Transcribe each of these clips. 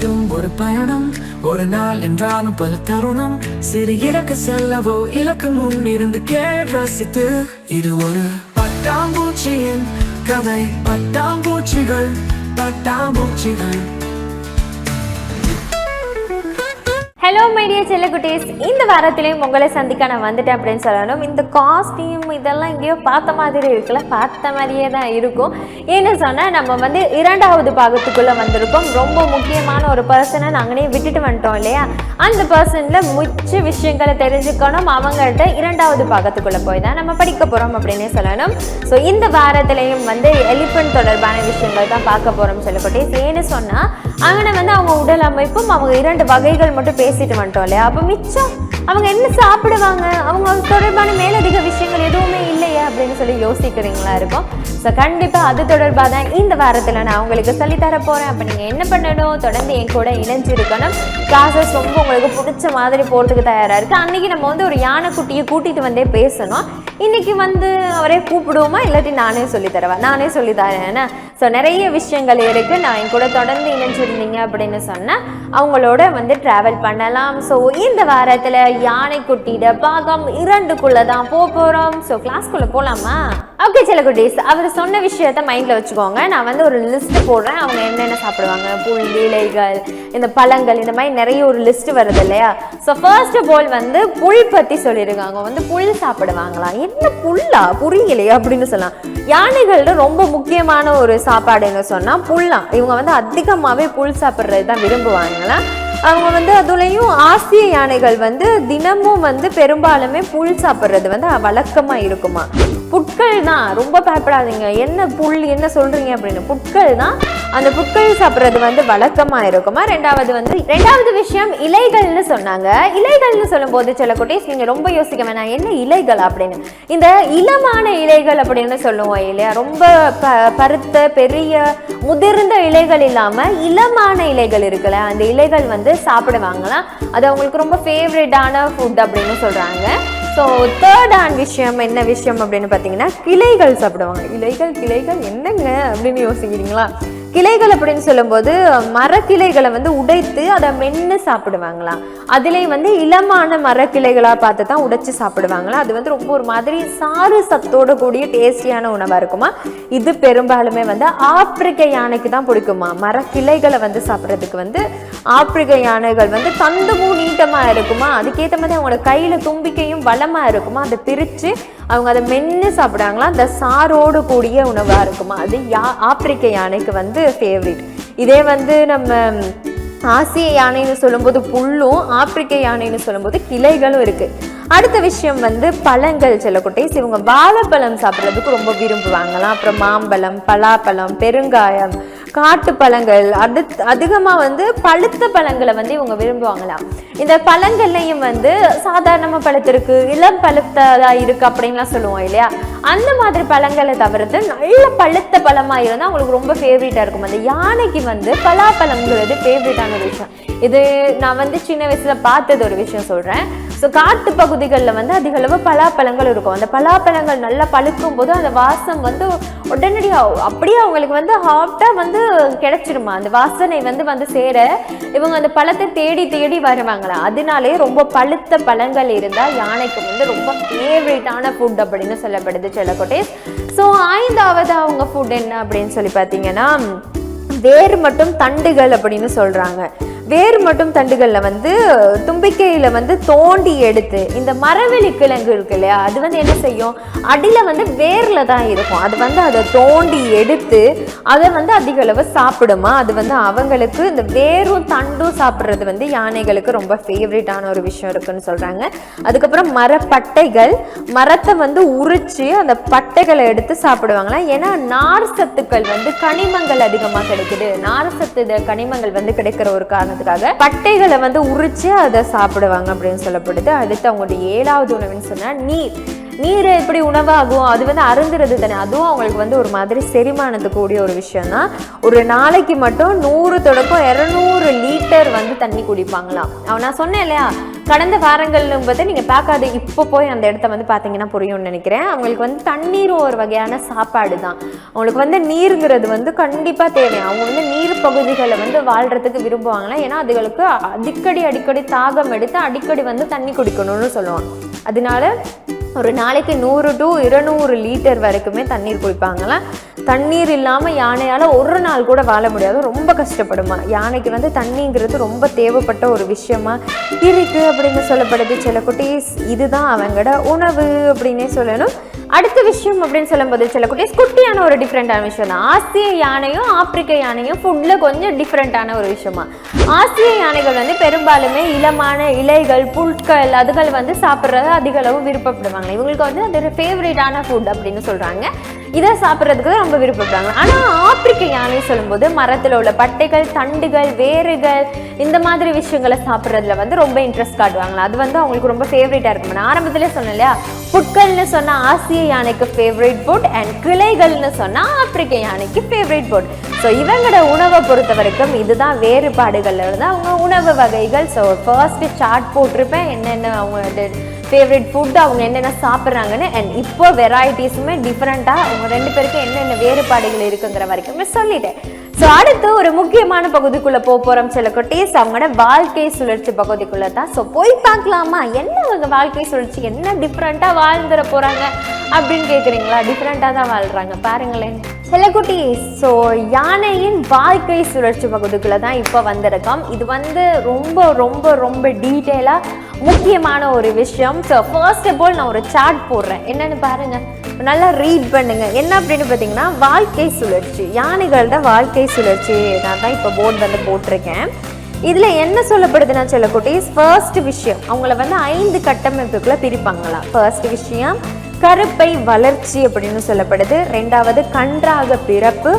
இதும் ஒரு பயணம். ஒரு நாள் என்றாலும் பல தருணம். சிறு இலக்கு செல்லவோ இலக்கு முன் இருந்து கேள் ரசித்து. இது ஒரு பட்டாம்பூச்சியின் கதை. பட்டாம்பூச்சிகள் பட்டாம்பூச்சிகள். ஹலோ மைடிய செல்லக்குட்டீஸ். இந்த வாரத்திலையும் உங்களை சந்திக்க நான் வந்துட்டேன் அப்படின்னு சொல்லணும். இந்த காஸ்டியூம் இதெல்லாம் எங்கேயோ பார்த்த மாதிரி இருக்குல்ல பார்த்த மாதிரியே தான் இருக்கும். ஏன்னு சொன்னால் நம்ம வந்து இரண்டாவது பாகத்துக்குள்ளே வந்திருக்கோம். ரொம்ப முக்கியமான ஒரு பர்சனை நாங்களே விட்டுட்டு வந்துட்டோம் இல்லையா? அந்த பர்சனில் முச்சு விஷயங்களை தெரிஞ்சுக்கணும். அவங்கள்ட்ட இரண்டாவது பாகத்துக்குள்ளே போய் தான் நம்ம படிக்க போகிறோம் அப்படின்னே சொல்லணும். ஸோ இந்த வாரத்திலையும் வந்து எலிஃபென்ட் தொடர்பான விஷயங்கள் தான் பார்க்க போகிறோம் செல்லக்குட்டீஸ். ஏன்னு சொன்னால் அங்கே வந்து அவங்க உடல் அமைப்பும் அவங்க இரண்டு வகைகள் மட்டும் பேசிட்டு வந்துட்டோம் இல்லையா? அப்போ மிச்சம் அவங்க என்ன சாப்பிடுவாங்க? அவங்க தொடர்பான மேலதிக விஷயங்கள் எதுவுமே இல்லையா அப்படின்னு சொல்லி யோசிக்கிறீங்களா இருக்கும். ஸோ கண்டிப்பாக அது தொடர்பாக தான் இந்த வாரத்தில் நான் உங்களுக்கு சொல்லித்தர போகிறேன் அப்போ நீங்கள் என்ன பண்ணணும்? தொடர்ந்து என் கூட இணைஞ்சிருக்கணும். கிளாஸஸ் ரொம்ப உங்களுக்கு பிடிச்ச மாதிரி போகிறதுக்கு தயாராக இருக்குது அன்றைக்கி நம்ம வந்து ஒரு யானைக்குட்டியை கூட்டிகிட்டு வந்தே பேசணும். இன்றைக்கி வந்து அவரே கூப்பிடுவோமா? இல்லாட்டி நானே சொல்லித்தரவா நானே சொல்லித்தரேன் ஸோ நிறைய விஷயங்கள் இருக்குது நான் என் கூட தொடர்ந்து இணைஞ்சிருந்தீங்க அப்படின்னு சொன்னால் அவங்களோட வந்து ட்ராவல் பண்ணலாம். ஸோ இந்த வாரத்தில் யானைக்குட்டியிட பாகம் இரண்டுக்குள்ளே தான் போக போகிறோம் ஸோ கிளாஸ்க்குள்ளே போகலாமா ஓகே சில குட்டீஸ் அவர் சொன்ன விஷயத்த மைண்டில் வச்சுக்கோங்க. நான் வந்து ஒரு லிஸ்ட் போடுறேன். அவங்க என்னென்ன சாப்பிடுவாங்க? புல் இலைகள் இந்த பழங்கள் இந்த மாதிரி நிறைய ஒரு லிஸ்ட் வருது இல்லையா? ஸோ ஃபர்ஸ்ட் ஆஃப் ஆல் வந்து புல் பற்றி சொல்லியிருக்காங்க. வந்து புல் சாப்பிடுவாங்களா? என்ன புல்லா? புரியலையா அப்படின்னு சொல்லலாம். யானைகள்ட ரொம்ப முக்கியமான ஒரு சாப்பாடுன்னு சொன்னால் புல்லாம். இவங்க வந்து அதிகமாகவே புல் சாப்பிட்றது தான் விரும்புவாங்களா அவங்க வந்து அதுலேயும் ஆசிய யானைகள் வந்து தினமும் வந்து பெரும்பாலுமே புல் சாப்பிட்றது வந்து வழக்கமாக இருக்குமா? புட்கள் தான் ரொம்ப பயப்படாதீங்க. என்ன புல் என்ன சொல்றீங்க அப்படின்னு. புட்கள் தான் அந்த புட்கள் சாப்பிட்றது வந்து வழக்கமாக இருக்குமா? ரெண்டாவது வந்து ரெண்டாவது விஷயம் இலைகள்னு சொன்னாங்க. இலைகள்னு சொல்லும்போது சில குட்டீஸ் நீங்கள் ரொம்ப யோசிக்க வேணாம். என்ன இலைகள் அப்படின்னு? இந்த இளமான இலைகள் அப்படின்னு சொல்லுவோம் இல்லையா? ரொம்ப ப பருத்த பெரிய முதிர்ந்த இலைகள் இல்லாமல் இளமான இலைகள் இருக்குல்ல அந்த இலைகள் வந்து சாப்பிடுவாங்களாம் அது அவங்களுக்கு ரொம்ப ஃபேவரட்டான ஃபுட் அப்படின்னு சொல்கிறாங்க ஸோ தேர்ட் ஆன் விஷயம் என்ன விஷயம் அப்படின்னு பார்த்தீங்கன்னா கிளைகள் சாப்பிடுவாங்க. இலைகள் கிளைகள் என்னங்க அப்படின்னு யோசிக்கிறீங்களா? கிளைகள் அப்படின்னு சொல்லும்போது மரக்கிளைகளை வந்து உடைத்து அதை மென்று சாப்பிடுவாங்களாம் அதிலே வந்து இளமான மரக்கிளைகளாக பார்த்து தான் உடைச்சி சாப்பிடுவாங்களாம் அது வந்து ரொம்ப ஒரு மாதிரி சாறு சத்தோட கூடிய டேஸ்டியான உணவாக இருக்குமா? இது பெரும்பாலுமே வந்து ஆப்பிரிக்க யானைக்கு தான் பிடிக்குமா? மரக்கிளைகளை வந்து சாப்பிட்றதுக்கு வந்து ஆப்பிரிக்க யானைகள் வந்து தந்தமும் நீட்டமாக இருக்குமா? அதுக்கேற்ற மாதிரி அவங்களோட கையில் தும்பிக்கையும் பலமாக இருக்குமா? அதை பிரித்து அவங்க அதை மென்று சாப்பிடாங்களா அந்த சாரோடு கூடிய உணவாக இருக்குமா? அது யா ஆப்பிரிக்க யானைக்கு வந்து ஃபேவரட் இதே வந்து நம்ம ஆசிய யானைன்னு சொல்லும்போது புல்லும் ஆப்பிரிக்க யானைன்னு சொல்லும்போது கிளைகளும் இருக்குது அடுத்த விஷயம் வந்து பழங்கள் செல்லக்குட்டேஸ் இவங்க வாழைப்பழம் சாப்பிட்றதுக்கு ரொம்ப விரும்புவாங்களாம். அப்புறம் மாம்பழம் பலாப்பழம் பெருங்காயம் காட்டு பழங்கள் அடுத்து அதிகமாக வந்து பழுத்த பழங்களை வந்து இவங்க விரும்புவாங்களாம். இந்த பழங்கள்லையும் வந்து சாதாரணமாக பழுத்திருக்கு இளம் பழுத்ததாக இருக்குது அப்படின்லாம் சொல்லுவோம் இல்லையா? அந்த மாதிரி பழங்களை தவிர்த்து நல்ல பழுத்த பழமாக இருந்தால் அவங்களுக்கு ரொம்ப ஃபேவரட்டாக இருக்கும். அந்த யானைக்கு வந்து பலாப்பழங்கிறது ஃபேவரட்டான விஷயம். இது நான் வந்து சின்ன வயசில் பார்த்தது ஒரு விஷயம் சொல்கிறேன் ஸோ காட்டு பகுதிகளில் வந்து அதிக அளவு பலாப்பழங்கள் இருக்கும். அந்த பலாப்பழங்கள் நல்லா பழுக்கும் போது அந்த வாசம் வந்து உடனடியாக அப்படியே அவங்களுக்கு வந்து ஹாப்டாக வந்து கிடச்சிருமா? அந்த வாசனை வந்து வந்து சேர இவங்க அந்த பழத்தை தேடி தேடி வருவாங்களாம் அதனாலே ரொம்ப பழுத்த பழங்கள் இருந்தால் யானைக்கு வந்து ரொம்ப ஃபேவரட்டான ஃபுட் அப்படின்னு சொல்லப்படுது. செல்லக்கோட்டேஸ் ஸோ ஐந்தாவது அவங்க ஃபுட் என்ன அப்படின்னு சொல்லி பார்த்தீங்கன்னா வேர் மட்டும் தண்டுகள் அப்படின்னு சொல்கிறாங்க வேர் மட்டும் தண்டுகளில் வந்து தும்பிக்கையில் வந்து தோண்டி எடுத்து இந்த மரவெளி கிழங்கு இருக்கு இல்லையா அது வந்து என்ன செய்யும்? அடியில் வந்து வேரில் தான் இருக்கும். அது வந்து அதை தோண்டி எடுத்து அதை வந்து அதிக அளவு சாப்பிடுமா? அது வந்து அவங்களுக்கு இந்த வேரும் தண்டும் சாப்பிட்றது வந்து யானைகளுக்கு ரொம்ப ஃபேவரட்டான ஒரு விஷயம் இருக்குன்னு சொல்கிறாங்க அதுக்கப்புறம் மரப்பட்டைகள் மரத்தை வந்து உரிச்சு அந்த பட்டைகளை எடுத்து சாப்பிடுவாங்களாம். ஏன்னா நார் சத்துக்கள் வந்து கனிமங்கள் அதிகமாக கிடைக்குது. நார் சத்து கனிமங்கள் வந்து கிடைக்கிற ஒரு காரணம் காரணத்துக்காக பட்டைகளை வந்து உரிச்சு அதை சாப்பிடுவாங்க அப்படின்னு சொல்லப்படுது அடுத்து அவங்களுடைய ஏழாவது உணவுன்னு சொன்னால் நீர். நீர் எப்படி உணவாகும்? அது வந்து அருந்துறது தானே. அதுவும் அவங்களுக்கு வந்து ஒரு மாதிரி செரிமானத்துக்கு கூடிய ஒரு விஷயம் தான் ஒரு நாளைக்கு மட்டும் நூறு தொடக்கம் இரநூறு லிட்டர் வந்து தண்ணி குடிப்பாங்களாம். அவன் நான் சொன்னேன் இல்லையா? கடந்த வாரங்கள்னு பார்த்து நீங்கள் பார்க்காத இப்போ போய் அந்த இடத்த வந்து பார்த்தீங்கன்னா புரியும்னு நினைக்கிறேன். அவங்களுக்கு வந்து தண்ணீரும் ஒரு வகையான சாப்பாடு தான். அவங்களுக்கு வந்து நீருங்கிறது வந்து கண்டிப்பாக தேவை. அவங்க வந்து நீர் பகுதிகளை வந்து வாழ்கிறதுக்கு விரும்புவாங்களா? ஏன்னா அதுகளுக்கு அடிக்கடி அடிக்கடி தாகம் எடுத்து அடிக்கடி வந்து தண்ணி குடிக்கணும்னு சொல்லுவாங்க. அதனால ஒரு நாளைக்கு நூறு டு இருநூறு லிட்டர் வரைக்குமே தண்ணீர் குடிப்பாங்களாம் தண்ணீர் இல்லாமல் யானையால் ஒரு நாள் கூட வாழ முடியாது. ரொம்ப கஷ்டப்படுமா? யானைக்கு வந்து தண்ணிங்கிறது ரொம்ப தேவைப்பட்ட ஒரு விஷயமா இருக்குது அப்படின்னு சொல்லப்படுது. சில குட்டீஸ் இதுதான் அவங்களோட உணவு அப்படின்னே சொல்லணும். அடுத்த விஷயம் அப்படின்னு சொல்லும்போது சில குட்டீஸ் குட்டியான ஒரு டிஃப்ரெண்டான விஷயம் தான் ஆசிய யானையும் ஆப்பிரிக்க யானையும் ஃபுட்டில் கொஞ்சம் டிஃப்ரெண்ட்டான ஒரு விஷயமா? ஆசிய யானைகள் வந்து பெரும்பாலுமே இளமான இலைகள் புல்கள் அதுகள் வந்து சாப்பிட்றத அதிக அளவு விருப்பப்படுவாங்க. இவங்களுக்கு வந்து அது ஒரு ஃபேவரேட்டான ஃபுட் அப்படின்னு சொல்கிறாங்க இதை சாப்பிட்றதுக்கு தான் ரொம்ப விருப்பப்படுறாங்க ஆனால் ஆப்பிரிக்க யானை சொல்லும்போது மரத்தில் உள்ள பட்டைகள் தண்டுகள் வேர்கள் இந்த மாதிரி விஷயங்களை சாப்பிட்றதுல வந்து ரொம்ப இன்ட்ரெஸ்ட் காட்டுவாங்களா? அது வந்து அவங்களுக்கு ரொம்ப ஃபேவரேட்டாக இருக்கும். நான் ஆரம்பத்திலே சொன்னேன் இல்லையா? புட்கள்னு சொன்னால் ஆசிய யானைக்கு ஃபேவரேட் ஃபுட் அண்ட் கிளைகள்னு சொன்னால் ஆப்பிரிக்க யானைக்கு ஃபேவரட் ஃபுட் ஸோ இவங்களோட உணவை பொறுத்த வரைக்கும் இதுதான் வேறுபாடுகள் இருந்து அவங்க உணவு வகைகள். ஸோ ஃபர்ஸ்ட் சார்ட் போட்டிருப்பேன். என்னென்ன அவங்க ஃபேவரட் ஃபுட் அவங்க என்னென்ன சாப்பிட்றாங்கன்னு. அண்ட் இப்போ வெரைட்டிஸுமே டிஃப்ரெண்ட்டாக அவங்க ரெண்டு பேருக்கும் என்னென்ன வேறுபாடுகள் இருக்குங்கிற வரைக்குமே சொல்லிட்டேன். ஸோ அடுத்து ஒரு முக்கியமான பகுதிக்குள்ளே போக போகிறோம் சில குட்டீஸ் அவங்களோட வாழ்க்கை சுழற்சி பகுதிக்குள்ளே தான். ஸோ போய் பார்க்கலாமா? என்ன அவங்க வாழ்க்கை சுழற்சி? என்ன டிஃப்ரெண்ட்டாக வாழ்ந்துட போகிறாங்க அப்படின்னு கேட்குறீங்களா டிஃப்ரெண்ட்டாக தான் வாழ்கிறாங்க பாருங்களேன். சில குட்டீஸ் ஸோ யானையின் வாழ்க்கை சுழற்சி பகுதிக்குள்ளே தான் இப்போ வந்திருக்கோம். இது வந்து ரொம்ப ரொம்ப ரொம்ப டீட்டெயிலாக முக்கியமான ஒரு விஷயம். ஸோ ஃபர்ஸ்ட் ஆஃப் ஆல் நான் ஒரு சார்ட் போடுறேன். என்னன்னு பாருங்கள் நல்லா ரீட் பண்ணுங்க. என்ன அப்படின்னு பார்த்தீங்கன்னா வாழ்க்கை சுழற்சி. யானைகளோட வாழ்க்கை சுழற்சி. நான் தான் இப்போ போர்டு வந்து போட்டிருக்கேன். இதில் என்ன சொல்லப்படுதுன்னா சில குட்டீஸ் ஃபர்ஸ்ட் விஷயம். அவங்கள வந்து ஐந்து கட்டமைப்புக்குள்ளே பிரிப்பாங்களாம் ஃபர்ஸ்ட் விஷயம் கருப்பை வளர்ச்சி அப்படின்னு சொல்லப்படுது. ரெண்டாவது கன்றாக பிறப்பு.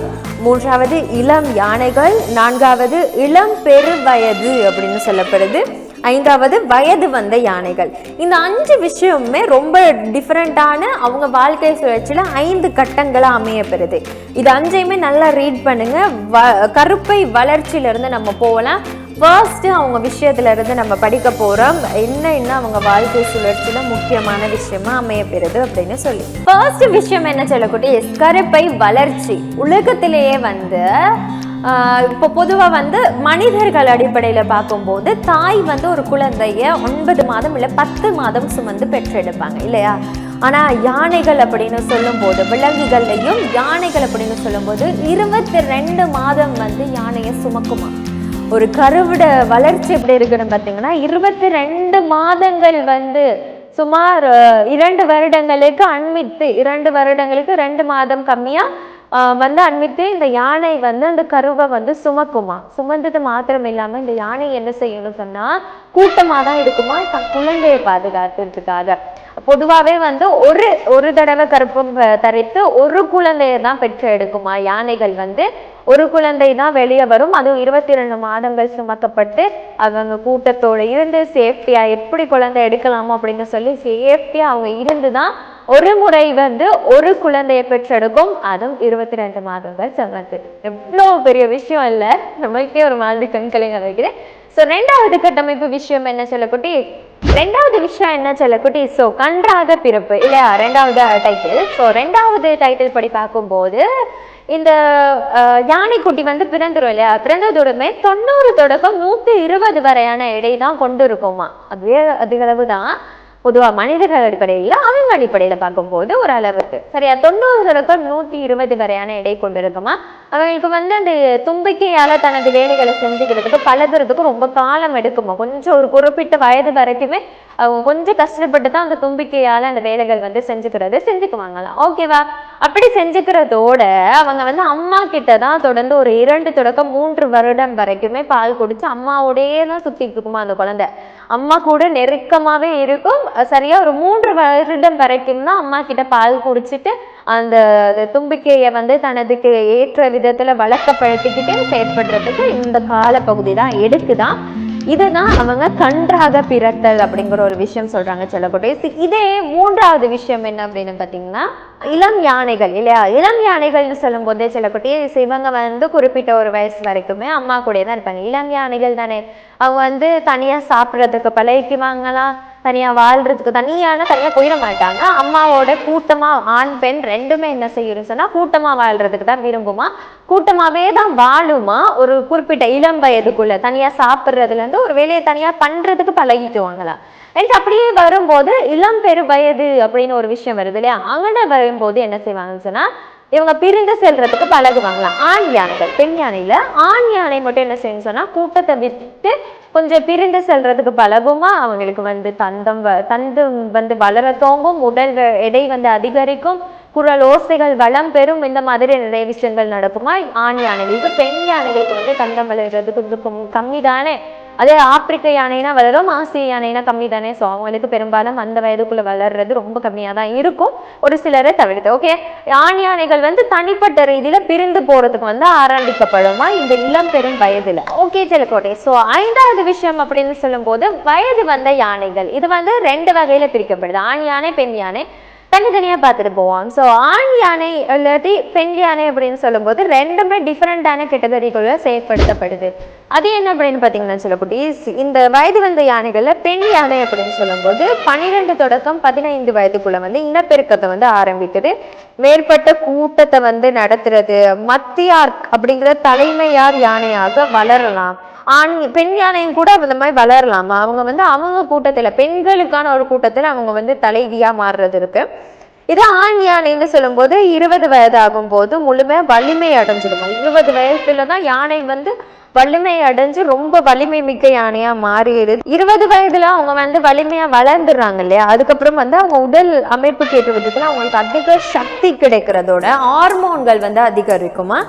மூன்றாவது இளம் யானைகள். நான்காவது இளம் பெருவயது அப்படின்னு சொல்லப்படுது. ஐந்தாவது வயது வந்த யானைகள். இந்த அஞ்சு விஷயமுமே ரொம்ப டிஃப்ரெண்ட்டான அவங்க வாழ்க்கை சுழற்சியில் ஐந்து கட்டங்களாக அமையப்பெறுது. இது அஞ்சையுமே நல்லா ரீட் பண்ணுங்க. வ கருப்பை வளர்ச்சியிலேருந்து நம்ம போகலாம். ஃபர்ஸ்ட்டு அவங்க விஷயத்துலேருந்து நம்ம படிக்க போகிறோம் என்ன என்ன அவங்க வாழ்க்கை சுழற்சியில் முக்கியமான விஷயமா அமையப்பெறுது அப்படின்னு சொல்லி. ஃபர்ஸ்ட் விஷயம் என்ன சொல்லக்கூடிய? கருப்பை வளர்ச்சி. உலகத்திலேயே வந்து இப்போ பொதுவாக வந்து மனிதர்கள் அடிப்படையில் பார்க்கும்போது தாய் வந்து ஒரு குழந்தைய ஒன்பது மாதம் இல்லை பத்து மாதம் சுமந்து பெற்றெடுப்பாங்க இல்லையா? ஆனால் யானைகள் அப்படின்னு சொல்லும்போது விலங்குகள்லையும் யானைகள் அப்படின்னு சொல்லும்போது இருபத்தி ரெண்டு மாதம் வந்து யானையை சுமக்குமா? ஒரு கருவிட வளர்ச்சி எப்படி இருக்குன்னு பார்த்தீங்கன்னா இருபத்தி ரெண்டு மாதங்கள் வந்து சுமார் இரண்டு வருடங்களுக்கு அண்மித்து இரண்டு வருடங்களுக்கு ரெண்டு மாதம் கம்மியாக வந்து அன்மித்து இந்த யானை வந்து அந்த கருவை வந்து சுமக்குமா? சுமந்தது மாத்திரம் இல்லாமல் இந்த யானை என்ன செய்யணும் சொன்னால் கூட்டமாக தான் இருக்குமா? தன் குழந்தையை பாதுகாத்துறதுக்காக பொதுவாகவே வந்து ஒரு ஒரு தடவை கருப்பம் தரித்து ஒரு குழந்தையை தான் பெற்று எடுக்குமா யானைகள் வந்து ஒரு குழந்தை தான் வெளியே வரும். அதுவும் இருபத்தி ரெண்டு மாதங்கள் சுமக்கப்பட்டு அவங்க கூட்டத்தோடு இருந்து சேஃப்டியா எப்படி குழந்தை எடுக்கலாமோ அப்படின்னு சொல்லி சேஃப்டியா அவங்க இருந்து தான் ஒரு முறை வந்து ஒரு குழந்தையை பெற்றெடுக்கும். அதுவும் இருபத்தி ரெண்டு மாதங்கள் சுமந்து எவ்வளோ பெரிய விஷயம் இல்லை. நம்மளுக்கே ஒரு மாதிரி கண்கலைங்க வைக்கிறேன் ஸோ ரெண்டாவது கட்டமைப்பு விஷயம் என்ன சொல்லக்குட்டி? ரெண்டாவது விஷயம் என்ன சொல்லக்குட்டி? ஸோ கன்றாக பிறப்பு. இல்லையா? ரெண்டாவது டைட்டில் ஸோ ரெண்டாவது டைட்டில் படி பார்க்கும்போது இந்த யானைக்குட்டி வந்து பிறந்துடும் இல்லையா? பிறந்ததுடமே தொண்ணூறு தொடக்கம் நூற்றி இருபது வரையான எடை தான் கொண்டு இருக்குமா அதுவே அதிகளவு தான் பொதுவாக மனிதர்கள் அடிப்படையில் அவங்க அடிப்படையில் பார்க்கும்போது ஒரு அளவுக்கு சரியா? தொண்ணூறு நூற்றி இருபது வரையான இடை கொண்டு இருக்குமா அவங்களுக்கு வந்து அந்த தும்பிக்கையால் தனது வேலைகளை செஞ்சுக்கிறதுக்கு பழகுறதுக்கு ரொம்ப காலம் எடுக்குமா? கொஞ்சம் ஒரு குறிப்பிட்ட வயது வரைக்குமே அவங்க கொஞ்சம் கஷ்டப்பட்டு தான் அந்த தும்பிக்கையால் அந்த வேலைகள் வந்து செஞ்சுக்கிறது செஞ்சுக்குவாங்களாம் ஓகேவா? அப்படி செஞ்சுக்கிறதோட அவங்க வந்து அம்மா கிட்ட தான் தொடர்ந்து ஒரு இரண்டு தொடக்கம் மூன்று வருடம் வரைக்குமே பால் குடிச்சு அம்மாவோடயே தான் சுத்திட்டு இருக்குமா அந்த குழந்தை. அம்மா கூட நெருக்கமாகவே இருக்கும். சரியாக சரியா ஒரு மூன்று வருடம் வரைக்கும் தான் அம்மா கிட்ட பால் குடிச்சிட்டு அந்த தும்பிக்கையை வந்து தனதுக்கு ஏற்ற விதத்தில் வழக்கப்படுத்திக்கிட்டு செயற்படுறதுக்கு இந்த காலப்பகுதி தான் எடுக்குதான். இதுதான் அவங்க கன்றாக பிறத்தல் அப்படிங்கிற ஒரு விஷயம் சொல்றாங்க செல்லக்குட்டீஸ் இதே மூன்றாவது விஷயம் என்ன அப்படின்னு பார்த்தீங்கன்னா இளம் யானைகள் இல்லையா? இளம் யானைகள்னு சொல்லும் போதே செல்லக்குட்டீஸ் இவங்க வந்து குறிப்பிட்ட ஒரு வயசு வரைக்குமே அம்மா கூடயே தான் இருப்பாங்க. இளம் யானைகள் தானே. அவங்க வந்து தனியாக சாப்பிட்றதுக்கு பழகிக்குவாங்களா? தனியாக வாழ்கிறதுக்கு தனியான தனியாக போயிட மாட்டாங்க. அம்மாவோட கூட்டமாக ஆண் பெண் ரெண்டுமே என்ன செய்யணும் சொன்னால் கூட்டமாக வாழ்கிறதுக்கு தான் விரும்புமா? கூட்டமாகவே தான் வாழுமா? ஒரு குறிப்பிட்ட இளம் வயதுக்குள்ளே தனியாக சாப்பிட்றதுலேருந்து ஒரு வேலையை தனியாக பண்ணுறதுக்கு பழகிக்குவாங்களா? எனக்கு அப்படியே வரும்போது இளம் பெரு வயது அப்படின்னு ஒரு விஷயம் வருது இல்லையா? அங்கே வரும்போது என்ன செய்வாங்கன்னு சொன்னால் இவங்க பிரிந்து செல்றதுக்கு பழகுவாங்களாம். ஆண் யானைகள் பெண் யானையில் ஆண் யானை மட்டும் என்ன செய்யும் சொன்னால் கூட்டத்தை விட்டு கொஞ்சம் பிரிந்து செல்றதுக்கு பழகுமா அவங்களுக்கு வந்து தந்தம் வ- தந்து வந்து வளர தோங்கும் உடல் எடை வந்து அதிகரிக்கும் குரல் ஓசைகள் வளம் பெறும் இந்த மாதிரி நிறைய விஷயங்கள் நடக்குமா? ஆண் யானைகளுக்கு பெண் யானைகளுக்கு வந்து தந்தம் வளர்றதுக்கு கொஞ்சம் கம்மி தானே? அதே ஆப்பிரிக்க யானைனா வளரும் ஆசிய யானைனா கம்மி தானே ஸோ அவங்களுக்கு பெரும்பாலும் அந்த வயதுக்குள்ள வளர்றது ரொம்ப கம்மியாக தான் இருக்கும். ஒரு சிலரை தவிர்த்து ஓகே ஆண் யானைகள் வந்து தனிப்பட்ட ரீதியில பிரிந்து போறதுக்கு வந்து ஆரம்பிக்கப்படுமா? இந்த இளம் பெரும் வயதுல. ஓகே செல்லக்கோட்டை ஸோ ஐந்தாவது விஷயம் அப்படின்னு சொல்லும்போது வயது வந்த யானைகள் இது வந்து ரெண்டு வகையில பிரிக்கப்படுது. ஆண் யானை பெண் யானை. தனித்தனியாக பார்த்துட்டு போவாங்க ஸோ ஆண் யானை இல்லாட்டி பெண் யானை அப்படின்னு சொல்லும்போது ரெண்டுமே டிஃப்ரெண்டான கேட்டகரிக்குள்ள செயற்படுத்தப்படுது அது என்ன அப்படின்னு பார்த்தீங்கன்னா சொல்லக்கூடிய இந்த வயது வந்த யானைகளில் பெண் யானை அப்படின்னு சொல்லும்போது பன்னிரெண்டு தொடக்கம் பதினைந்து வயதுக்குள்ளே வந்து இனப்பெருக்கத்தை வந்து ஆரம்பிக்குது. மேற்பட்ட கூட்டத்தை வந்து நடத்துறது மத்தியார் அப்படிங்கிற தலைமையார் யானையாக வளரலாம். ஆண் பெண் யானையும் கூட அந்த மாதிரி வளரலாமா. அவங்க வந்து அவங்க கூட்டத்தில் பெண்களுக்கான ஒரு கூட்டத்தில் அவங்க வந்து தலைவியாக மாறுறது இருக்கு இது ஆண் யானைன்னு சொல்லும்போது இருபது வயது ஆகும்போது முழுமையாக வலிமை அடைஞ்சிடுமா? இருபது வயசுல தான் யானை வந்து வலிமை அடைஞ்சு ரொம்ப வலிமை மிக்க யானையா மாறிடுது. இருபது வயதுல அவங்க வந்து வலிமையா வளர்ந்துடுறாங்க இல்லையா? அதுக்கப்புறம் வந்து அவங்க உடல் அமைப்பு கேட்டு விதத்துல அவங்களுக்கு அதிக சக்தி கிடைக்கிறதோட ஹார்மோன்கள் வந்து அதிகரிக்குமா?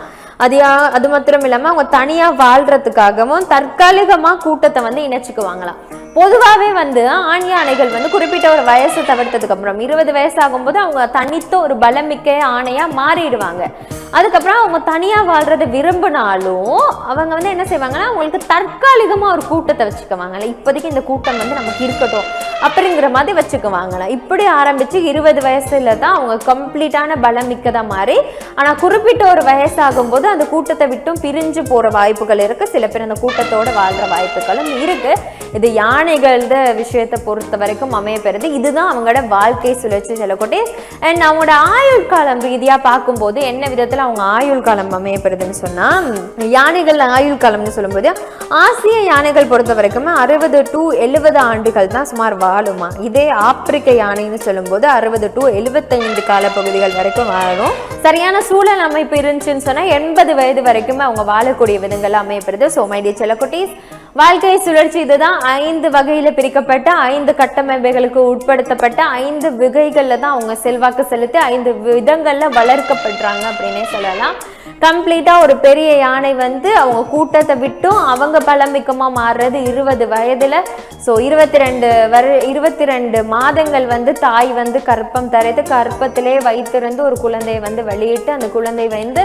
அது யா- அது மாத்திரம் இல்லாமல் அவங்க தனியாக வாழ்கிறதுக்காகவும் தற்காலிகமாக கூட்டத்தை வந்து இணைச்சிக்குவாங்களாம். பொதுவாகவே வந்து ஆண் யானைகள் வந்து குறிப்பிட்ட ஒரு வயசு தவிர்த்ததுக்கு அப்புறம் இருபது வயசு ஆகும்போது அவங்க தனித்த ஒரு பலமிக்க ஆணையாக மாறிடுவாங்க. அதுக்கப்புறம் அவங்க தனியாக வாழ்கிறத விரும்பினாலும் அவங்க வந்து என்ன செய்வாங்கன்னா அவங்களுக்கு தற்காலிகமாக ஒரு கூட்டத்தை வச்சுக்குவாங்கல்ல இப்போதைக்கு இந்த கூட்டம் வந்து நமக்கு இருக்கட்டும். அப்படிங்கிற மாதிரி வச்சுக்குவாங்களா இப்படி ஆரம்பித்து இருபது வயசுல தான் அவங்க கம்ப்ளீட்டான பலம் மிக்கதாக மாறி ஆனால் குறிப்பிட்ட ஒரு வயசாகும்போது அந்த கூட்டத்தை விட்டும் பிரிஞ்சு போகிற வாய்ப்புகள் இருக்குது சில பேர் அந்த கூட்டத்தோடு வாழ்ற வாய்ப்புகளும் இருக்குது இது யானைகள் விஷயத்தை பொறுத்த வரைக்கும் அமையப்பெறுது. இதுதான் அவங்களோட வாழ்க்கை சுழற்சி செல்லக்கொட்டே அண்ட் அவங்களோட ஆயுள் காலம் ரீதியாக பார்க்கும்போது என்ன விதத்தில் அவங்க ஆயுள் காலம் அமையப்பெறுதுன்னு சொன்னால் யானைகள் ஆயுள் காலம்னு சொல்லும்போது ஆசிய யானைகள் பொறுத்த வரைக்கும் அறுபது டு எழுபது ஆண்டுகள் தான் சுமார் வாழுமா? இதே ஆப்பிரிக்க யானைன்னு சொல்லும்போது அறுபது டு எழுபத்தைந்து காலப்பகுதிகள் வரைக்கும் வாழும். சரியான சூழல் அமைப்பு இருந்துச்சுன்னு சொன்னால் எண்பது வயது வரைக்குமே அவங்க வாழக்கூடிய விதங்கள் அமையப்படுது. ஸோ மைடிய செல்லக்குட்டீஸ் வாழ்க்கை சுழற்சி இதுதான். ஐந்து வகையில் பிரிக்கப்பட்ட ஐந்து கட்டமைப்புகளுக்கு உட்படுத்தப்பட்ட ஐந்து விகைகளில் தான் அவங்க செல்வாக்கு செலுத்தி ஐந்து விதங்களில் வளர்க்கப்படுறாங்க அப்படின்னே சொல்லலாம். கம்ப்ளீட்டா ஒரு பெரிய யானை வந்து அவங்க கூட்டத்தை விட்டும் அவங்க பலமிக்கமா மாறுறது இருபது வயதுல. ஸோ இருபத்தி ரெண்டு வரு இருபத்தி ரெண்டு மாதங்கள் வந்து தாய் வந்து கற்பம் தரைத்து கற்பத்திலே வைத்திருந்து ஒரு குழந்தையை வந்து வெளியிட்டு அந்த குழந்தை வந்து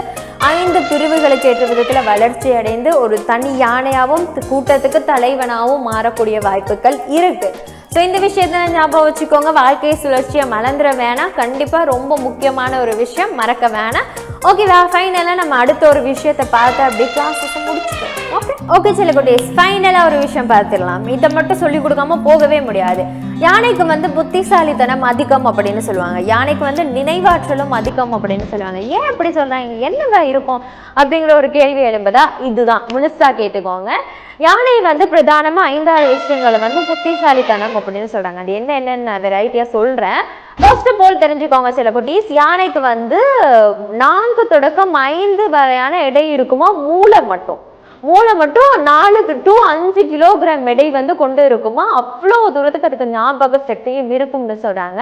ஐந்து பிரிவுகளுக்கு ஏற்ற விதத்துல வளர்ச்சி அடைந்து ஒரு தனி யானையாகவும் கூட்டத்துக்கு தலைவனாகவும் மாறக்கூடிய வாய்ப்புகள் இருக்கு. ஸோ இந்த விஷயத்த ஞாபகம் வச்சுக்கோங்க. வாழ்க்கை சுழற்சியை மறந்துட வேணாம். கண்டிப்பாக ரொம்ப முக்கியமான ஒரு விஷயம். மறக்க வேணாம். ஓகேவா ஃபைனலாக நம்ம அடுத்த ஒரு விஷயத்தை பார்த்து அப்படியே கிளாஸஸை முடிச்சுட்டோம் ஓகே சில குட்டீஸ் ஃபைனலாக ஒரு விஷயம் பார்த்துடலாம். இதை மட்டும் சொல்லி கொடுக்காம போகவே முடியாது. யானைக்கு வந்து புத்திசாலித்தனம் அதிகம் அப்படின்னு சொல்லுவாங்க. யானைக்கு வந்து நினைவாற்றலும் அதிகம் அப்படின்னு சொல்லுவாங்க. ஏன் அப்படி சொல்கிறாங்க என்னங்க இருக்கும்? அப்படிங்கிற ஒரு கேள்வி எழும்புதா? இதுதான். முழுசாக கேட்டுக்கோங்க. யானை வந்து பிரதானமாக ஐந்தாறு விஷயங்களை வந்து புத்திசாலித்தனம் அப்படின்னு சொல்கிறாங்க அது என்ன என்னன்னு நான் வெரைட்டியா சொல்கிறேன் ஃபர்ஸ்ட் ஆஃப் தெரிஞ்சுக்கோங்க சில குட்டீஸ் யானைக்கு வந்து நான்கு தொடக்கம் ஐந்து வகையான எடை இருக்குமா? மூளை மட்டும். மூளை மட்டும் நாலுக்கு டு அஞ்சு கிலோகிராம் எடை வந்து கொண்டு இருக்குமா? அவ்வளோ தூரத்துக்கு அதுக்கு ஞாபக சக்தியும் இருக்கும்னு சொல்றாங்க.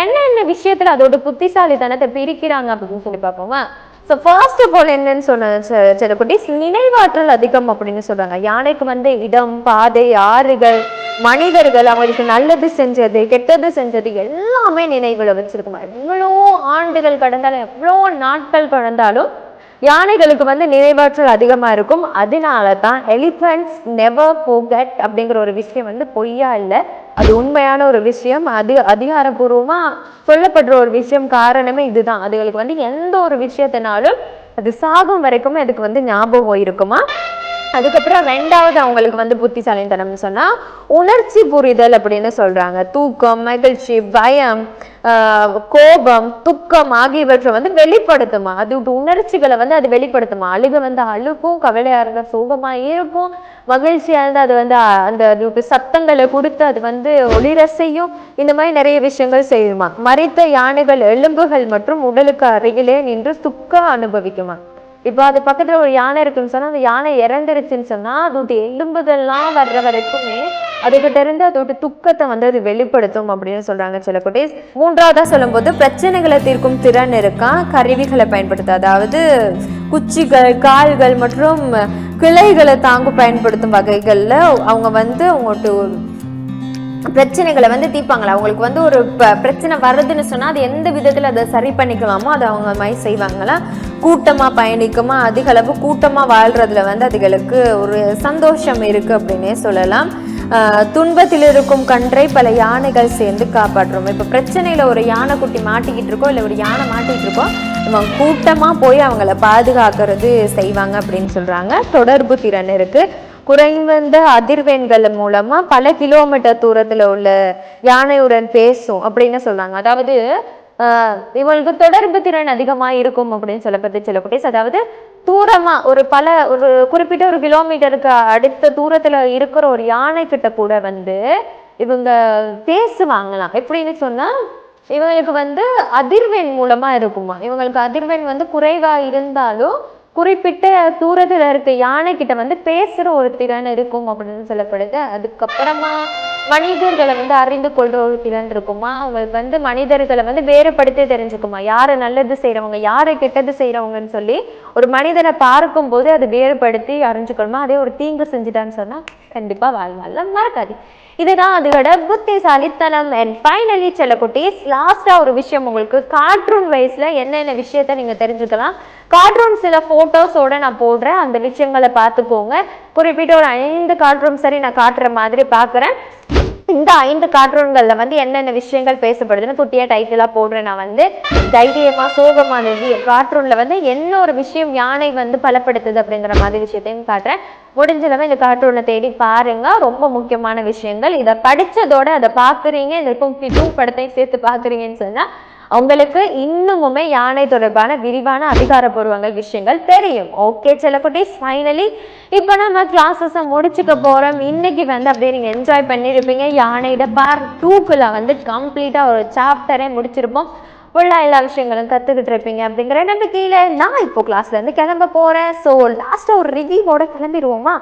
என்னென்ன விஷயத்துல அதோட புத்திசாலித்தனத்தை பிரிக்கிறாங்க அப்படின்னு சொல்லி பார்ப்போமா? ஸோ ஃபர்ஸ்ட் ஆஃப் ஆல் என்னன்னு சொன்ன சில நினைவாற்றல் அதிகம் அப்படின்னு சொல்றாங்க. யானைக்கு வந்து இடம் பாதை ஆறுகள் மனிதர்கள் அவங்களுக்கு நல்லது செஞ்சது கெட்டது செஞ்சது எல்லாமே நினைவுல வச்சிருக்குமா? எவ்வளோ ஆண்டுகள் கடந்தாலும் எவ்வளோ நாட்கள் கடந்தாலும் யானைகளுக்கு வந்து நினைவாற்றல் அதிகமா இருக்கும். அதனால தான் எலிஃபண்ட்ஸ் நெவர் போகட் அப்படிங்கிற ஒரு விஷயம் வந்து பொய்யா இல்லை. அது உண்மையான ஒரு விஷயம். அது அதிகாரப்பூர்வமா சொல்லப்படுற ஒரு விஷயம். காரணமே இதுதான். அதுகளுக்கு வந்து எந்த ஒரு விஷயத்தினாலும் அது சாகும் வரைக்குமே அதுக்கு வந்து ஞாபகம் இருக்குமா? அதுக்கப்புறம் ரெண்டாவது அவங்களுக்கு வந்து புத்திசாலித்தனம்னு சொன்னால் உணர்ச்சி புரிதல் அப்படின்னு சொல்கிறாங்க தூக்கம் மகிழ்ச்சி பயம் கோபம் துக்கம் ஆகியவற்றை வந்து வெளிப்படுத்துமா? அது உணர்ச்சிகளை வந்து அது வெளிப்படுத்துமா? அழுக வந்து அழுகும் கவலையாக இருந்தால் சோகமா இருக்கும் மகிழ்ச்சியாக இருந்தால் அது வந்து அந்த அது சத்தங்களை கொடுத்து அது வந்து ஒளிர செய்யும். இந்த மாதிரி நிறைய விஷயங்கள் செய்யுமா? மறைத்த யானைகள் எலும்புகள் மற்றும் உடலுக்கு அருகிலே நின்று துக்கம் அனுபவிக்குமா? இப்போ அது பக்கத்துல ஒரு யானை இருக்குன்னு சொன்னா அந்த யானை இறந்துருச்சுன்னு சொன்னா அதோட எலும்புகள்லாம் வர்ற வரைக்குமே அதுகிட்ட இருந்து அதோட துக்கத்தை வந்து அது வெளிப்படுத்தும் அப்படின்னு சொல்றாங்க சில குட்டீஸ். மூன்றாவதா சொல்லும்போது பிரச்சனைகளை தீர்க்கும் திறன் இருக்கா? கருவிகளை பயன்படுத்த அதாவது குச்சிகள் கால்கள் மற்றும் கிளைகளை தாங்க பயன்படுத்தும் வகைகளில் அவங்க வந்து அவங்கள்ட்ட பிரச்சனைகளை வந்து தீர்ப்பாங்களா? அவங்களுக்கு வந்து ஒரு ப- பிரச்சனை வருதுன்னு சொன்னால் அது எந்த விதத்தில் அதை சரி பண்ணிக்கலாமோ அதை அவங்க மாதிரி செய்வாங்களா? கூட்டமாக பயணிக்குமா? அதிக அளவு கூட்டமா வந்து அதுகளுக்கு ஒரு சந்தோஷம் இருக்கு அப்படின்னே சொல்லலாம். துன்பத்தில் இருக்கும் கன்றை பல யானைகள் சேர்ந்து காப்பாற்றும். இப்போ பிரச்சனையில் ஒரு யானை குட்டி மாட்டிக்கிட்டு இருக்கோ இல்லை ஒரு யானை மாட்டிக்கிட்டு இருக்கோ இவங்க கூட்டமாக போய் அவங்கள பாதுகாக்கிறது செய்வாங்க அப்படின்னு சொல்கிறாங்க தொடர்பு திறன் இருக்குது குறைந்த அதிர்வெண்கள் மூலமா பல கிலோமீட்டர் தூரத்துல உள்ள யானையுடன் பேசும் அப்படின்னு சொல்றாங்க. அதாவது ஆஹ் இவங்களுக்கு தொடர்பு திறன் அதிகமா இருக்கும் அப்படின்னு சொல்லப்பட்டு சில அதாவது தூரமா ஒரு பல ஒரு குறிப்பிட்ட ஒரு கிலோமீட்டருக்கு அடுத்த தூரத்துல இருக்கிற ஒரு யானை கிட்ட கூட வந்து இவங்க பேசுவாங்களாம். எப்படின்னு சொன்னா இவங்களுக்கு வந்து அதிர்வெண் மூலமா இருக்குமா இவங்களுக்கு அதிர்வெண் வந்து குறைவா இருந்தாலும் குறிப்பிட்ட தூரத்தில் இருக்க யானை கிட்ட வந்து பேசுகிற ஒரு திறன் இருக்கும் அப்படின்னு சொல்லப்படுது. அதுக்கப்புறமா மனிதர்களை வந்து அறிந்து கொள்ற ஒரு திறன் இருக்குமா? அவங்களுக்கு வந்து மனிதர்களை வந்து வேறுபடுத்தி தெரிஞ்சுக்குமா? யாரை நல்லது செய்கிறவங்க யாரை கெட்டது செய்கிறவங்கன்னு சொல்லி ஒரு மனிதனை பார்க்கும்போது அது வேறுபடுத்தி அறிஞ்சுக்கணுமா? அதே ஒரு தீங்கு செஞ்சுட்டான்னு சொன்னால் கண்டிப்பாக வாழ்நாள்ல மறக்காது இதுதான் அதோட புத்திசாலித்தனம். அண்ட் ஃபைனலி சில குட்டீஸ் ஒரு விஷயம் உங்களுக்கு கார்ட்டூன் வயசில் என்னென்ன விஷயத்த நீங்கள் தெரிஞ்சுக்கலாம். கார்ட்டூன் சில ஃபோட்டோஸோடு நான் போடுறேன். அந்த விஷயங்களை பார்த்துக்கோங்க குறிப்பிட்ட ஒரு ஐந்து கார்ட்டூன் சரி நான் காட்டுற மாதிரி பார்க்குறேன். இந்த ஐந்து கார்ட்டூன்களில் வந்து என்னென்ன விஷயங்கள் பேசப்படுதுன்னு குட்டியாக டைட்டிலாக போடுறேன் நான் வந்து. தைரியமாக சோகமான கார்ட்டூனில் வந்து என்ன ஒரு விஷயம் யானை வந்து பலப்படுத்துது அப்படிங்கிற மாதிரி விஷயத்தையும் காட்டுறேன். முடிஞ்சளவு இந்த கார்ட்டூனை தேடி பாருங்கள் ரொம்ப முக்கியமான விஷயங்கள். இதை படித்ததோட அதை பார்க்குறீங்க இந்த டூ படத்தையும் சேர்த்து பார்க்குறீங்கன்னு சொன்னால் உங்களுக்கு இன்னுமுமே யானை தொடர்பான விரிவான அதிகாரப்பூர்வங்கள் விஷயங்கள் தெரியும். ஓகே செல்லக்குட்டீஸ் ஃபைனலி இப்போ நம்ம கிளாஸஸை முடிச்சுக்க போகிறோம் இன்னைக்கு வந்து அப்படியே நீங்கள் என்ஜாய் பண்ணியிருப்பீங்க யானையோட பார்ட் டூக்குள்ள வந்து கம்ப்ளீட்டாக ஒரு சாப்டரே முடிச்சிருப்போம். ஃபுல்லாக எல்லா விஷயங்களும் கற்றுக்கிட்டு இருப்பீங்க அப்படிங்கிற நம்பிக்கையில் நான் இப்போ கிளாஸ்லேருந்து கிளம்ப போகிறேன் ஸோ லாஸ்ட்டாக ஒரு ரிவ்யூவோட கிளம்பிடுவோமா?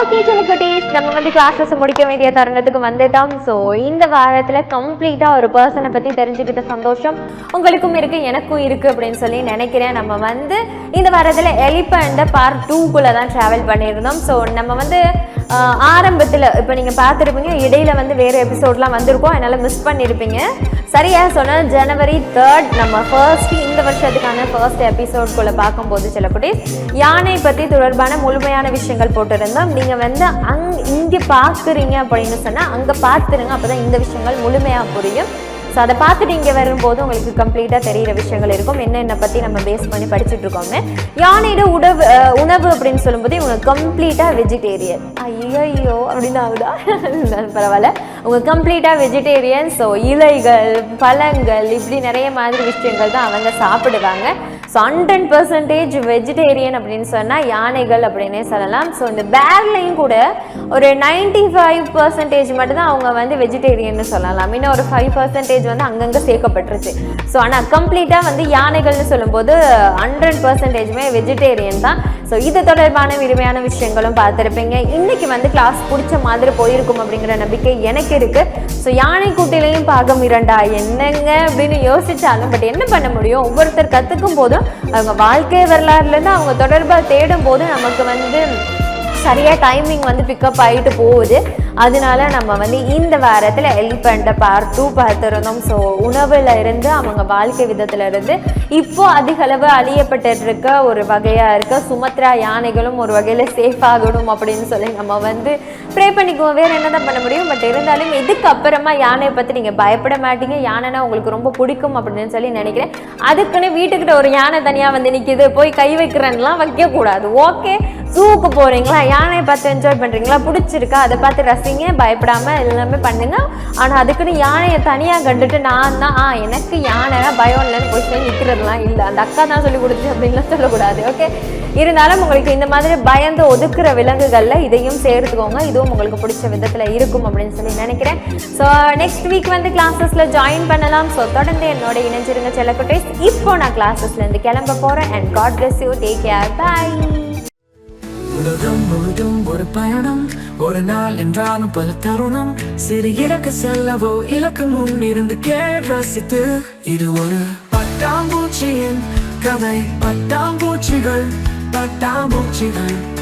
ஓகே குட்டீஸ் நம்ம வந்து கிளாஸஸ் முடிக்க வேண்டிய தருணத்துக்கு வந்துட்டோம். ஸோ இந்த வாரத்தில் கம்ப்ளீட்டாக ஒரு பர்சனை பற்றி தெரிஞ்சுக்கிட்ட சந்தோஷம் உங்களுக்கும் இருக்குது எனக்கும் இருக்குது அப்படின்னு சொல்லி நினைக்கிறேன். நம்ம வந்து இந்த வாரத்தில் எலிபண்ட பார்ட் டூக்குள்ளே தான் ட்ராவல் பண்ணியிருந்தோம். ஸோ நம்ம வந்து ஆரம்பத்தில் இப்போ நீங்கள் பார்த்துருப்பீங்க இடையில வந்து வேறு எபிசோட்லாம் வந்திருக்கோம். அதனால் மிஸ் பண்ணியிருப்பீங்க சரியா சொன்னால் ஜனவரி தேர்ட் நம்ம ஃபர்ஸ்ட் இந்த வருஷத்துக்கான ஃபர்ஸ்ட் எபிசோட்குள்ளே பார்க்கும்போது சில யானை பற்றி தொடர்பான முழுமையான விஷயங்கள் போட்டிருந்தோம். நீங்கள் வந்து அங் இங்கே பார்க்குறீங்க அப்படின்னு சொன்னால் அங்கே பார்த்துருங்க அப்போ தான் இந்த விஷயங்கள் முழுமையாக புரியும். ஸோ அதை பார்த்துட்டு இங்கே வரும்போது உங்களுக்கு கம்ப்ளீட்டாக தெரியிற விஷயங்கள் இருக்கும். என்னென்ன பற்றி நம்ம பேஸ் பண்ணி படிச்சுட்டு இருக்கோம்னு யானையோட உணவு உணவு அப்படின்னு சொல்லும்போது இவங்க கம்ப்ளீட்டாக வெஜிடேரியன் ஐயோ அப்படின்னு ஆகுதா? பரவாயில்ல. அவங்க கம்ப்ளீட்டாக வெஜிடேரியன் ஸோ இலைகள் பழங்கள் இப்படி நிறைய மாதிரி விஷயங்கள் தான் அவங்க சாப்பிடுவாங்க. ஸோ ஹண்ட்ரட் பர்சன்டேஜ் வெஜிடேரியன் அப்படின்னு சொன்னால் யானைகள் அப்படின்னே சொல்லலாம். ஸோ இந்த பேர்லையும் கூட ஒரு நைன்டி ஃபைவ் பர்சன்டேஜ் மட்டும்தான் அவங்க வந்து வெஜிடேரியன்னு சொல்லலாம். இன்னும் ஒரு ஃபைவ் பர்சன்டேஜ் வந்து அங்கங்கே சேர்க்கப்பட்டுருச்சு ஸோ ஆனால் கம்ப்ளீட்டாக வந்து யானைகள்னு சொல்லும்போது ஹண்ட்ரட் பர்சன்டேஜுமே வெஜிடேரியன் தான். ஸோ இது தொடர்பான விரிமையான விஷயங்களும் பார்த்துருப்பீங்க. இன்னைக்கு வந்து கிளாஸ் பிடிச்ச மாதிரி போயிருக்கும் அப்படிங்கிற நம்பிக்கை எனக்கு இருக்குது ஸோ யானை கூட்டிலையும் பாகம் இரண்டா என்னங்க அப்படின்னு யோசிச்சாலும் பட் என்ன பண்ண முடியும்? ஒவ்வொருத்தர் கற்றுக்கும் போதும் அவங்க வாழ்க்கை வரலாறுலேருந்து அவங்க தொடர்பாக தேடும் போது நமக்கு வந்து சரியாக டைமிங் வந்து பிக்கப் ஆகிட்டு போகுது. அதனால நம்ம வந்து இந்த வாரத்தில் எலிபெண்ட்டை பார்ட் டூ பார்த்துருந்தோம் ஸோ உணவில் இருந்து அவங்க வாழ்க்கை விதத்துல இருந்து இப்போ அதிகளவு அழியப்பட்டு இருக்க ஒரு வகையாக இருக்க சுமத்ரா யானைகளும் ஒரு வகையில் சேஃப் ஆகணும் அப்படின்னு சொல்லி நம்ம வந்து ப்ரே பண்ணிக்குவோம். வேறு என்ன தான் பண்ண முடியும்? பட் இருந்தாலும் இதுக்கப்புறமா யானையை பற்றி நீங்கள் பயப்பட மாட்டீங்க. யானைனா உங்களுக்கு ரொம்ப பிடிக்கும் அப்படின்னு சொல்லி நினைக்கிறேன். அதுக்குன்னு வீட்டுக்கிட்ட ஒரு யானை தனியாக வந்து நிற்கிது போய் கை வைக்கிறேன்லாம் வைக்கக்கூடாது. ஓகே ஜூக்கு போகிறீங்களா யானையை பார்த்து என்ஜாய் பண்ணுறீங்களா பிடிச்சிருக்கா? அதை பார்த்து ரசிங்க பயப்படாமல் எல்லாமே பண்ணுங்க. ஆனால் அதுக்குன்னு யானையை தனியாக கண்டுட்டு நான் தான் ஆ எனக்கு யானைனா பயம் இல்லைன்னு போய் சொல்லி நிற்கிறதுலாம் இல்லை. அந்த அக்கா தான் சொல்லி கொடுத்துச்சு அப்படின்லாம் சொல்லக்கூடாது ஓகே? இருந்தாலும் உங்களுக்கு இந்த மாதிரி பயந்து ஒதுக்குற விலங்குகளில் இதையும் சேர்த்துக்கோங்க. இதுவும் உங்களுக்கு பிடிச்ச விதத்தில் இருக்கும் அப்படின்னு சொல்லி நினைக்கிறேன். ஸோ நெக்ஸ்ட் வீக் வந்து கிளாஸஸில் ஜாயின் பண்ணலாம். ஸோ தொடர்ந்து என்னோட இணைஞ்சிருங்க செல்லக்குட்டேஸ். இப்போ நான் கிளாஸஸ்லேருந்து கிளம்ப போகிறேன் and God bless you take care bye உலகம் முழுதும் ஒரு பயணம். ஒரு நாள் என்றாலும் பல தருணம். சிறு இலக்கு செல்லவோ இலக்கு முன் இருந்து கேள் ரசித்து. இது ஒரு பட்டாம்பூச்சியின் கதை. பட்டாம்பூச்சிகள் பட்டாம்பூச்சிகள்.